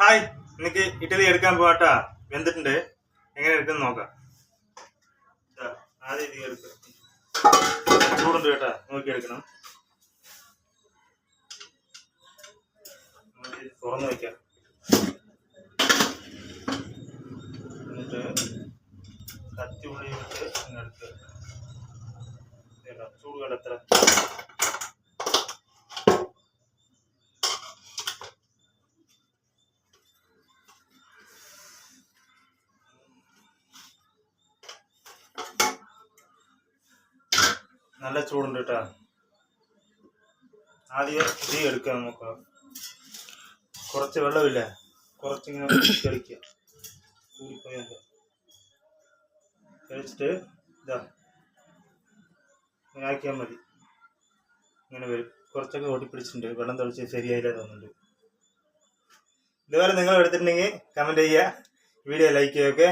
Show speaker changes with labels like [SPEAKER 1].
[SPEAKER 1] Hi എനിക്ക് ഇഡലി എടുക്കാൻ പോകട്ടാ വെന്തിട്ടുണ്ട്. എങ്ങനെ എടുക്കുന്നു നോക്കാം. ആദ്യം ഇത് എടുക്കുക ചൂടുണ്ട് കേട്ടാ നോക്കി എടുക്കണം. തുറന്നു വയ്ക്കാം എന്നിട്ട് കത്തി ഉള്ളി ഇങ്ങനെ എടുക്കുക ചൂട് കണ്ടത്ര. നല്ല ചൂടുണ്ട് കേട്ടോ ആദ്യം തീ എടുക്കാം നമുക്ക്. കുറച്ച് വെള്ളമില്ല? കുറച്ചിങ്ങനെ തെളിക്കുക കൂടിപ്പോയുണ്ട് തെളിച്ചിട്ട് ഇതാ. ഇങ്ങനെ ആക്കിയാൽ മതി. ഇങ്ങനെ വരും. കുറച്ചൊക്കെ ഓടിപ്പിടിച്ചിട്ടുണ്ട് വെള്ളം തെളിച്ച് ശരിയായില്ല തോന്നുന്നുണ്ട്. ഇതുവരെ നിങ്ങൾ എടുത്തിട്ടുണ്ടെങ്കിൽ കമന്റ് ചെയ്യുക. വീഡിയോ ലൈക്ക് ചെയ്യുക ഓക്കെ